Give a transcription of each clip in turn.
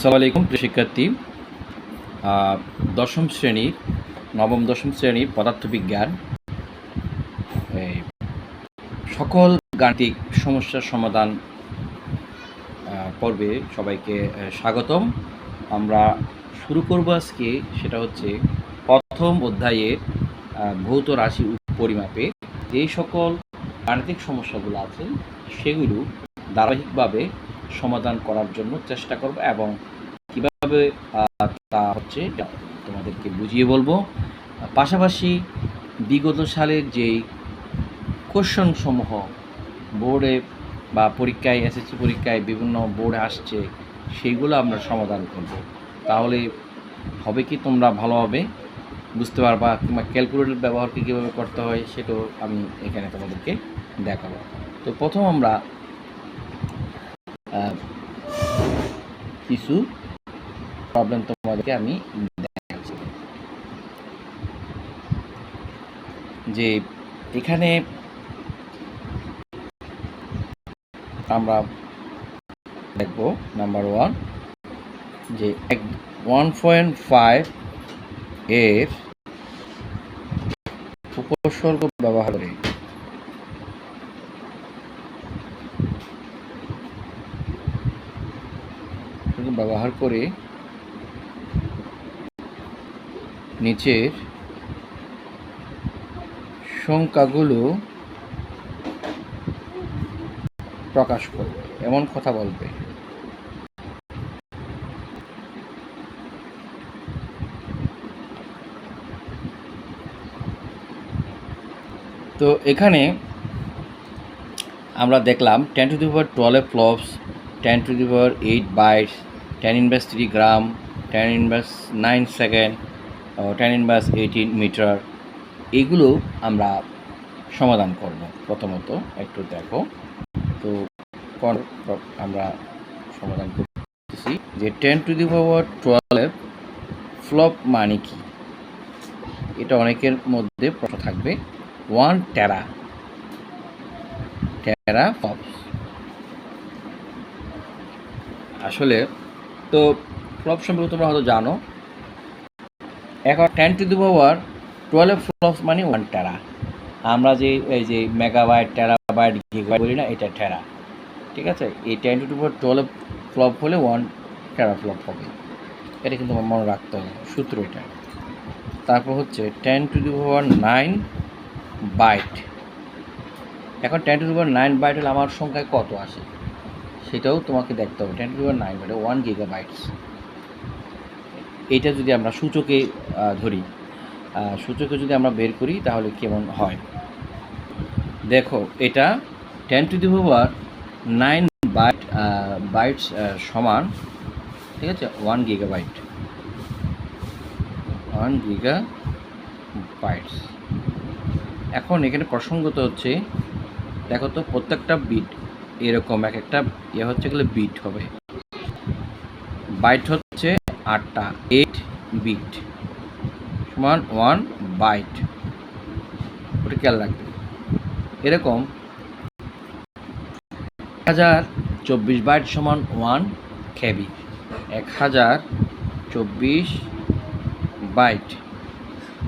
আসসালামু আলাইকুম, প্রিয় শিক্ষার্থী। দশম শ্রেণির, নবম দশম শ্রেণির পদার্থবিজ্ঞান। সকল গাণিতিক সমস্যার সমাধান পর্বে সবাইকে স্বাগতম। আমরা শুরু করব আজকে, সেটা হচ্ছে প্রথম অধ্যায়ের ভৌত রাশি পরিমাপে যেই সকল গাণিতিক সমস্যাগুলো আছে, সেগুলো ধারাবাহিকভাবে সমাধান করার জন্য চেষ্টা করব এবং কীভাবে তা হচ্ছে তোমাদেরকে বুঝিয়ে বলব। পাশাপাশি বিগত সালের যেই কোশ্চন সমূহ বোর্ডে বা পরীক্ষায়, এসএসসি পরীক্ষায় বিভিন্ন বোর্ডে আসছে, সেইগুলো আমরা সমাধান করব। তাহলে হবে কি তোমরা ভালোভাবে বুঝতে পারবা কিংবা ক্যালকুলেটর ব্যবহার কি কীভাবে করতে হয় সেটাও আমি এখানে তোমাদেরকে দেখাবো। তো প্রথম আমরা কিছু প্রবলেম তোমাদেরকে আমি দেখাচ্ছি। যে এখানে আমরা দেখব নাম্বার ওয়ান যে এক ওয়ান পয়েন্ট ফাইভ এর উপসর্গ ব্যবহার করে ব্যবহার করে নিচের সংখ্যাগুলো প্রকাশ করবে এমন কথা বলবে। তো এখানে আমরা দেখলাম ten to the power twelve flops ten to the eight bytes ten inverse three gram ten inverse nine second ten inverse eighteen metre এগুলো আমরা সমাধান করব। প্রথমত একটু দেখো। তো আমরা সমাধান করতেছি যে ten to the power twelve flop মানে কি? এটা অনেকের মধ্যে প্রশ্ন থাকবে। ওয়ান টেরা টেরা ফ্লপস আসলে তো ফ্লপ সম্পর্কে তোমরা হয়তো জানো। এখন ten to the power twelve flops মানে ওয়ান টেরা আমরা যে, এই যে মেগাবাইট টেরাবাইট গিগাবাইট বলি না, এটা টেরা ঠিক আছে? এই ten to the power twelve flop হলে ওয়ান টেরা ফ্লপ হবে। এটা কিন্তু আমার মনে রাখতে হবে, সূত্র এটা। তারপর হচ্ছে ten to the power nine byte এখন ten to the power nine byte হলে আমার সংখ্যায় কত আসে? সেটাও তোমাকে দেখতে হবে। Ten power nine byte one giga bytes এইটা যদি আমরা সূচকে ধরি সূচকে যদি আমরা বের করি, তাহলে কেমন হয়? দেখো, এটা ten to the power nine byte bytes সমান, ঠিক আছে? One giga byte one giga bytes এখন এখানে প্রসঙ্গত হচ্ছে, দেখো তো, প্রত্যেকটা বিট এরকম এক একটা ইয়ে হচ্ছে গেলে বিট হবে। বাইট হচ্ছে আটটা এইট বিট সমান ওয়ান বাইট ওটা খেয়াল রাখবে। এরকম এক হাজার চব্বিশ বাইট সমান ওয়ান খেবি এক হাজার চব্বিশ বাইট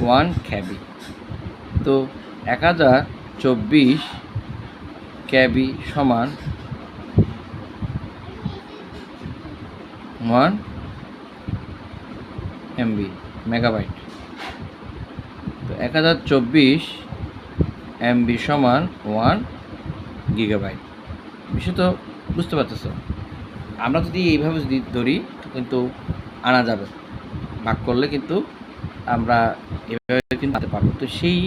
ওয়ান খেবি তো এক হাজার চব্বিশ ক্যাবি সমান ওয়ান এমবি মেগাবাইট তো এক হাজার চব্বিশ এমবি সমান ওয়ান গিগাবাইট বিষয় তো বুঝতে পারতেছ। আমরা যদি এইভাবে যদি ধরি কিন্তু আনা যাবে। ভাগ করলে কিন্তু আমরা এভাবে কিন্তু পারব। তো সেই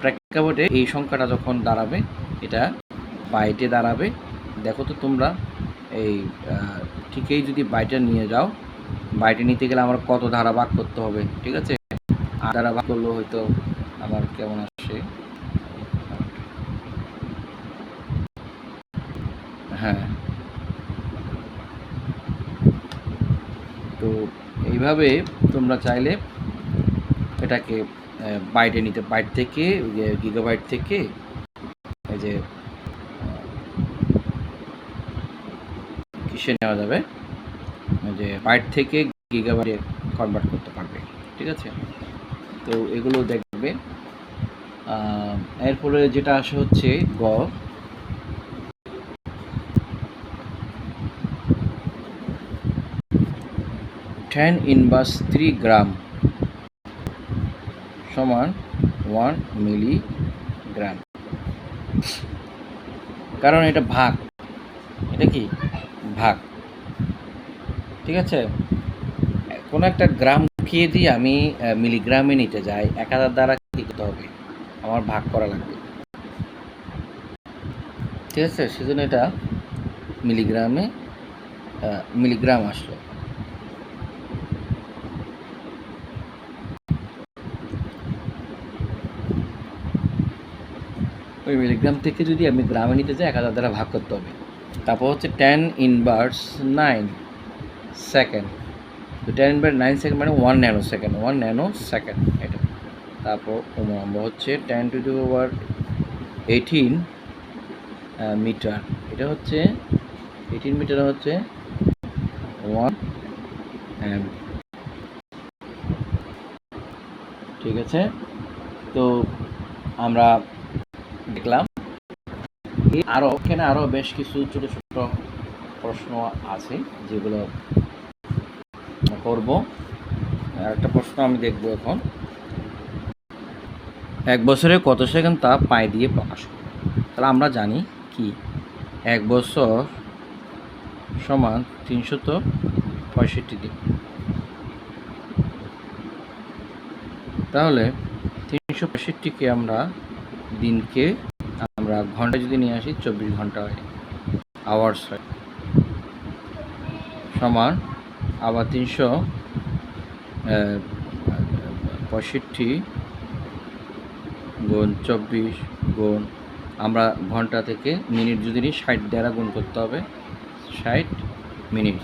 প্রেক্ষাপটে এই সংখ্যাটা যখন দাঁড়াবে, এটা বাইটে দাঁড়াবে। দেখো তো তোমরা, এই ঠিকই যদি বাইটে নিয়ে যাও, বাইটে নিতে গেলে আমার কত ধারা ভাগ করতে হবে, ঠিক আছে? আর ধারা ভাগ করলেও হয়তো আমার কেমন আসে? হ্যাঁ। তো এইভাবে তোমরা চাইলে এটাকে বাইটে নিতে, বাইট থেকে গিগাবাইট থেকে, এই যে কিসে নেওয়া যাবে। যে বাইট থেকে গিগাবাইটে কনভার্ট করতে পারবে, ঠিক আছে? তো এগুলো দেখবে। এরপরে যেটা আসে হচ্ছে গ। টেন ইনভার্স থ্রি গ্রাম সমান ওয়ান মিলিগ্রাম কারণ এটা ভাগ। এটা কি? ভাগ। ঠিক আছে? কোনো একটা গ্রাম খেয়ে দিয়ে আমি মিলিগ্রামে নিতে যাই, এক হাজার দ্বারা কী করতে হবে? আমার ভাগ করা লাগবে। ঠিক আছে? সেজন্য এটা মিলিগ্রামে মিলিগ্রাম আসলো। ওই মিলিগ্রাম থেকে যদি আমি গ্রামে নিতে যাই, এক হাজার দ্বারা ভাগ করতে হবে। তারপর হচ্ছে টেন ইনভার্স নাইন সেকেন্ড তো টেন ইনভার্স নাইন সেকেন্ড মানে one nano second one nano second এটা। তারপর নম্বর হচ্ছে ten to two over eighteen metre এটা হচ্ছে এইটিন মিটার হচ্ছে ওয়ান ঠিক আছে? তো আমরা দেখলাম আরও এখানে আরও বেশ কিছু ছোট ছোট প্রশ্ন আছে যেগুলো করব। একটা প্রশ্ন আমি দেখব এখন। এক বছরে কত সেকেন্ড তা পাই দিয়ে প্রকাশ তাহলে আমরা জানি কি? এক বছর সমান তিনশত পঁয়ষট্টি দিন। তাহলে তিনশো পঁয়ষট্টিকে আমরা দিনকে আমরা ঘণ্টা যদি নিয়ে আসি, চব্বিশ ঘণ্টা হয়। আওয়ার্স হয়। সমান আবার তিনশো পঁয়ষট্টি গুণ চব্বিশ গুণ, আমরা ঘণ্টা থেকে মিনিট যদি নিই, ষাট দ্বারা গুণ করতে হবে। ষাট মিনিট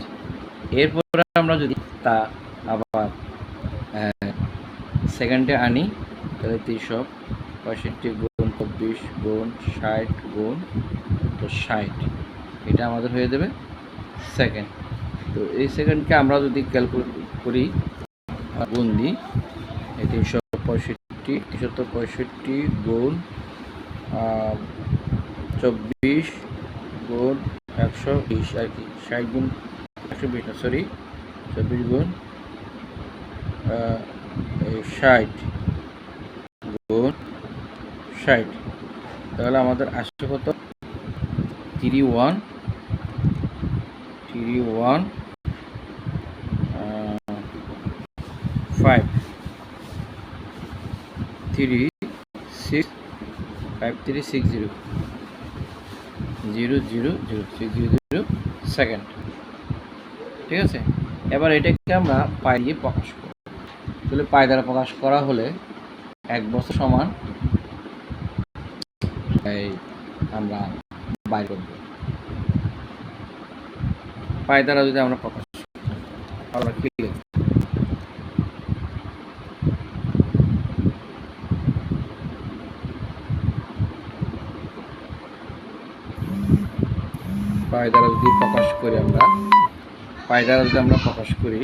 এরপরে আমরা যদি তা আবার সেকেন্ডে আনি, তাহলে তিনশো পঁয়ষট্টি চব্বিশ গুণ ষাট গুণ তো ষাট। এটা আমাদের হয়ে যাবে সেকেন্ড তো এই সেকেন্ডকে আমরা যদি ক্যালকুলেট করি গুণ দিই তিনশো পঁয়ষট্টি তিনশো পঁয়ষট্টি গুণ চব্বিশ গুণ একশো বিশ, আর কি, ষাট গুণ একশো বিশ না সরি চব্বিশ গুণ ষাট গুণ ষাট। তাহলে আমাদের আসছে কত? Three one. Three one. Five three six five three six zero zero zero zero six zero zero second ঠিক আছে? এবার এটাকে আমরা পাই দিয়ে প্রকাশ করব। তাহলে পাই দ্বারা প্রকাশ করা হলে এক বছর সমান এই আমরা বাইর করব পাই দ্বারা যদি আমরা প্রকাশ আমরা কি লিখব? পাই যদি প্রকাশ করি আমরা পাই দ্বারা যদি আমরা প্রকাশ করি,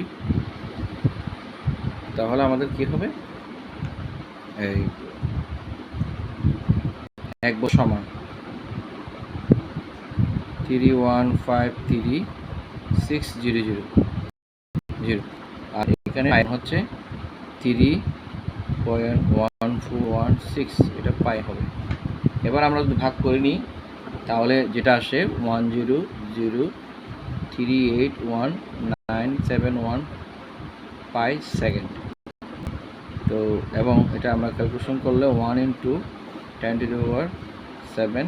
তাহলে আমাদের কি হবে এই এক বছর সমান। Three one five three six zero zero zero. আর এখানে পাই হচ্ছে three point one four one six এটা পাই হবে। এবার আমরা যদি ভাগ করে নিই, তাহলে যেটা আসে one zero zero three eight one nine seven one pi second তো, এবং এটা আমরা ক্যালকুলেশন করলে one into ten to over seven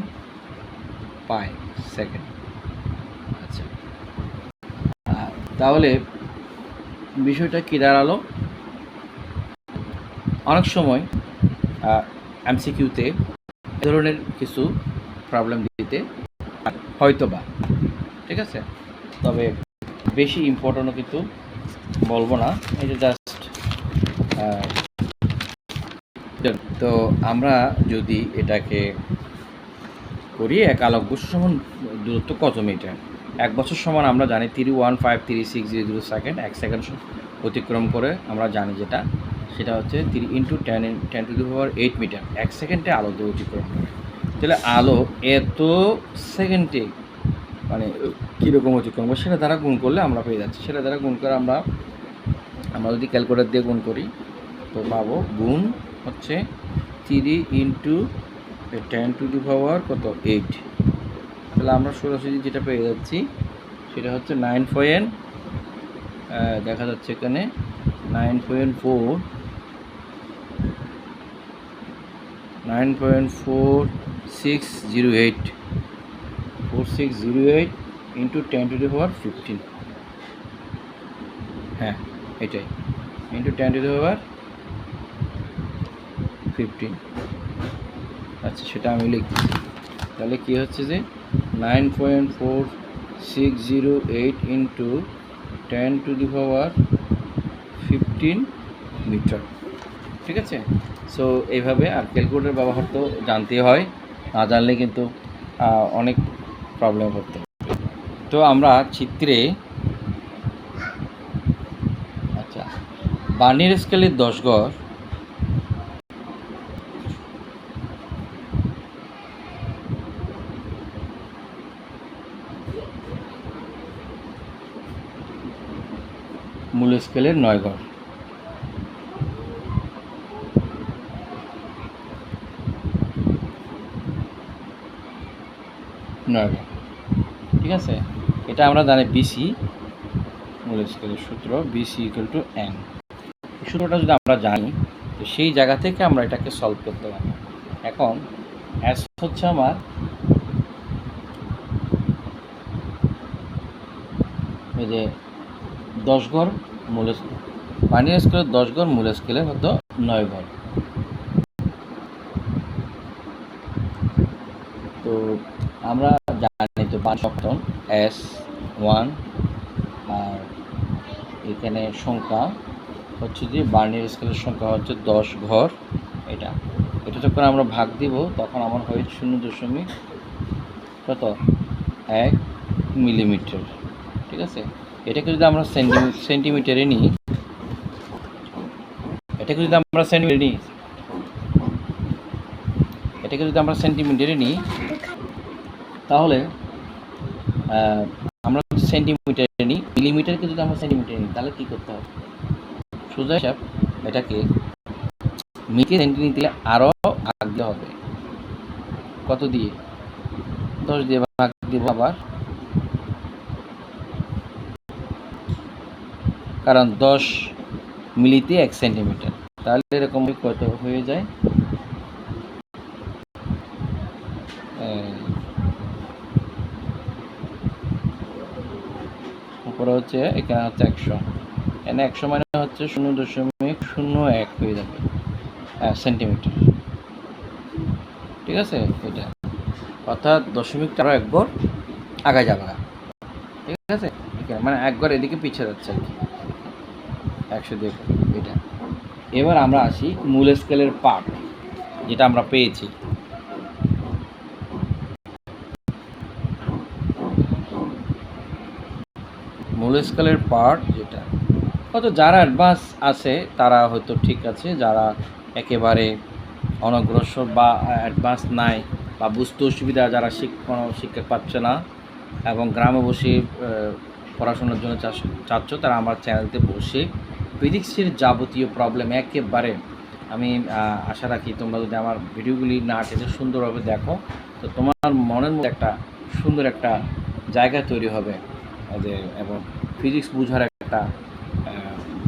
pi second আচ্ছা। তাহলে বিষয়টা কী দাঁড়াল? অনেক সময় এমসিকিউতে ধরনের কিছু প্রবলেম দিতে হয়তো বা ঠিক আছে? তবে বেশি ইম্পর্টেন্টও কিন্তু বলব না। যে জাস্ট তো আমরা যদি এটাকে করি, এক আলোক বর্ষ সমান দূরত্ব কত মিটার? এক বছর সমান আমরা জানি three one five three six zero zero second এক সেকেন্ড অতিক্রম করে আমরা জানি যেটা, সেটা হচ্ছে three into ten ten to the power eight metre এক সেকেন্ডে আলো দিয়ে অতিক্রম করে। তাহলে আলো এত সেকেন্ডে মানে কীরকম অতিক্রম করে, সেটা দ্বারা গুণ করলে আমরা পেয়ে যাচ্ছি। সেটা দ্বারা গুণ করে আমরা আমরা যদি ক্যালকুলেটার দিয়ে গুণ করি, তো পাবো গুণ হচ্ছে three into ten to the power কত? এইট তাহলে আমরা সরাসরি যেটা পেয়ে যাচ্ছি, সেটা হচ্ছে নাইন পয়েন্ট দেখা যাচ্ছে এখানে nine point four nine point four six zero eight four six zero eight into ten to the power fifteen হ্যাঁ এটাই। Into ten to the power fifteen আচ্ছা সেটা আমি লিখছি। তাহলে কী হচ্ছে যে nine point four six zero eight into ten to the power fifteen metre ঠিক আছে? সো এইভাবে আর ক্যালকুলেটর ব্যবহার তো জানতেই হয়, না জানলে কিন্তু অনেক প্রবলেম করতে তো আমরা চিত্রে আচ্ছা বার্নির স্কেলের দশ গড় মূল স্কেলের নয় ঘর। নয় ঘর। ঠিক আছে? এটা আমরা জানি বিসি মূল স্কেলের সূত্র বিসি ইকুয়াল টু এন সূত্রটা যদি আমরা জানি, তো সেই জায়গা থেকে আমরা এটাকে সলভ করতে পারি এখন অ্যাস হচ্ছে আমার এই যে দশ ঘর মূল পানির স্কেলের দশ ঘর মূল স্কেলের হতো নয় ঘর তো আমরা জানি তো পাঁচ সপ্তম এস ওয়ান, আর এখানে সংখ্যা হচ্ছে যে বার্নির স্কেলের সংখ্যা হচ্ছে দশ ঘর এটা। এটা যখন আমরা ভাগ দিব, তখন আমার হয় শূন্য দশমিক কত? এক মিলিমিটার, ঠিক আছে? এটাকে যদি আমরা সেন্টিমিটারে নিই, এটাকে যদি আমরা সেন্টিমিটারে নিই, এটাকে যদি আমরা সেন্টিমিটারে নিই, তাহলে আমরা সেন্টিমিটারে নিই, মিলিমিটারকে যদি আমরা সেন্টিমিটারে নিই, তাহলে কী করতে হবে? সোজা হিসাব, এটাকে মিকে সেন্টি নিতে আরও দিতে হবে। কত দিয়ে? দশ দিয়ে ভাগ দিব আবার কারণ দশ মিলিতে এক সেন্টিমিটার। তাহলে এরকম কত হয়ে যায়? উপরে হচ্ছে, এখানে হচ্ছে একশো। এখানে একশো মানে হচ্ছে শূন্য দশমিক শূন্য এক হয়ে যাবে সেন্টিমিটার। ঠিক আছে? এটা। অর্থাৎ দশমিক তেরো একবার আগা যাবে। ঠিক আছে? মানে একবার এদিকে পিছিয়ে যাচ্ছে আর কি। একশো দিয়ে এটা। এবার আমরা আসি মূল স্কেলের পার্ট, যেটা আমরা পেয়েছি। মূল স্কেলের পার্ট যেটা। হয়তো যারা অ্যাডভান্স আছে, তারা হয়তো ঠিক আছে, যারা একেবারে অনগ্রসর বা অ্যাডভান্স নাই বা বুঝতে অসুবিধা, যারা কোনো শিক্ষা পাচ্ছে না এবং গ্রামে বসে পড়াশোনার জন্য চাচ্ছ, তারা আমার চ্যানেলতে বসে ফিজিক্সের যাবতীয় প্রবলেম একেবারে। আমি আশা রাখি তোমরা যদি আমার ভিডিওগুলি না টেনে সুন্দরভাবে দেখো, তো তোমার মনের মধ্যে একটা সুন্দর একটা জায়গা তৈরি হবে। যে, এবং ফিজিক্স বোঝার একটা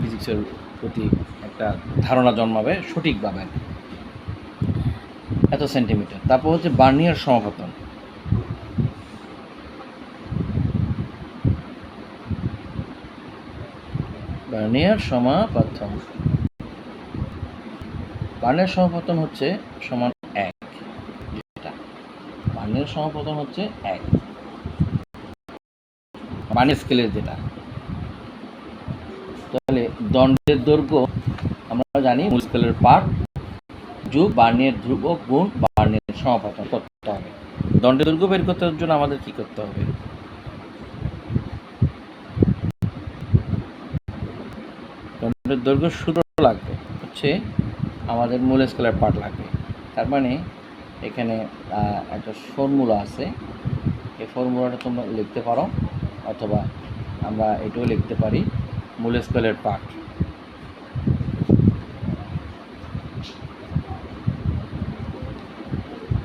ফিজিক্সের প্রতি একটা ধারণা জন্মাবে সঠিকভাবে। এত সেন্টিমিটার তারপর হচ্ছে বার্নিয়ার সমাপতন বার্নিয়ার সমাপতন বার্নিয়ার সমাপতন হচ্ছে সমান এক। যেটা। বার্নিয়ার সমাপতন হচ্ছে এক। বার্নিয়ার স্কেলের যেটা। তাহলে দণ্ডের দৈর্ঘ্য আমরা জানি মূল স্কেলের পার্ট যোগ বার্নিয়ার ধ্রুবক গুণ বার্নিয়ার সমাপতন করতে হবে। দণ্ডের দৈর্ঘ্য বের করতে জন্য আমাদের কি করতে হবে? দৈর্ঘ্য সূত্র লাগবে, হচ্ছে আমাদের মূল স্কেলের পার্ট লাগবে। তার মানে এখানে একটা ফর্মুলা আছে। এই ফর্মুলাটা তোমরা লিখতে পারো, অথবা আমরা এটাও লিখতে পারি, মূল স্কেলের পার্ট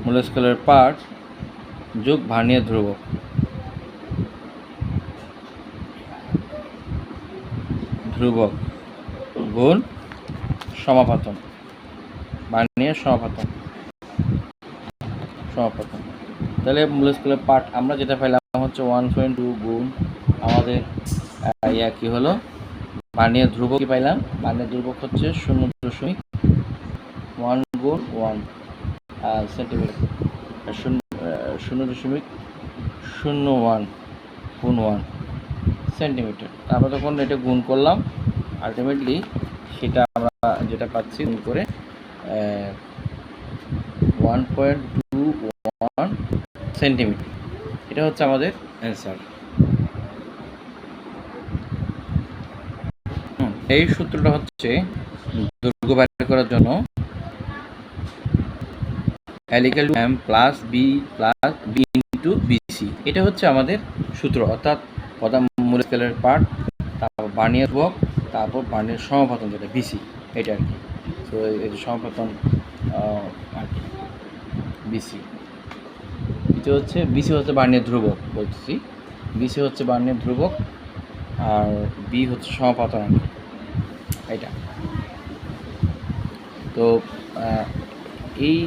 মূল স্কেলের পার্ট যোগ ভার্নিয়ার ধ্রুবক। ধ্রুবক। গুণ সমাপতন। ভার্নিয়ার সমাপতন। সমাপতন। তাহলে মূল স্কেলের পার্ট আমরা যেটা পেলাম হচ্ছে ওয়ান পয়েন্ট টু গুণ আমাদের ইয়া কি হলো? ভার্নিয়ার ধ্রুবক কি পাইলাম? ভার্নিয়ার ধ্রুবক হচ্ছে শূন্য দশমিক ওয়ান গুণ ওয়ান সেন্টিমিটার শূন্য শূন্য দশমিক শূন্য ওয়ান গুণ ওয়ান সেন্টিমিটার তারপর তখন এটা গুণ করলাম। আলটিমেটলি সেটা আমরা যেটা পাচ্ছি করে one point two one centimetre এটা হচ্ছে আমাদের অ্যান্সার এই সূত্রটা হচ্ছে দৈর্ঘ্য বাইর করার জন্য অ্যালিক্যাল M plus B plus B into BC এটা হচ্ছে আমাদের সূত্র, অর্থাৎ প্রথম মূল স্কেলের পার্ট তারপর বার্নিয়ার বক তারপর বার্নিয়ার সমাপতন যেটা বিসি এটা আর কি। তো এই যে সমাপতন আর কি বিসি এটা হচ্ছে বিসি হচ্ছে বার্নিয়ার ধ্রুবক বলতেছি। বিসি হচ্ছে বার্নিয়ার ধ্রুবক, আর বি হচ্ছে সমাপতন আর কি, এটা। তো এই